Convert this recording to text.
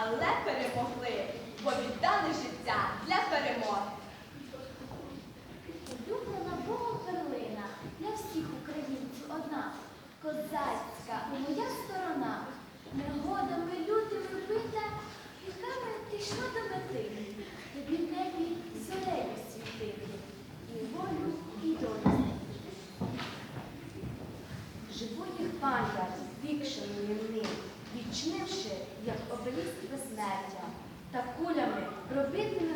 але перемогли, бо віддали життя для перемоги. та кулями, на...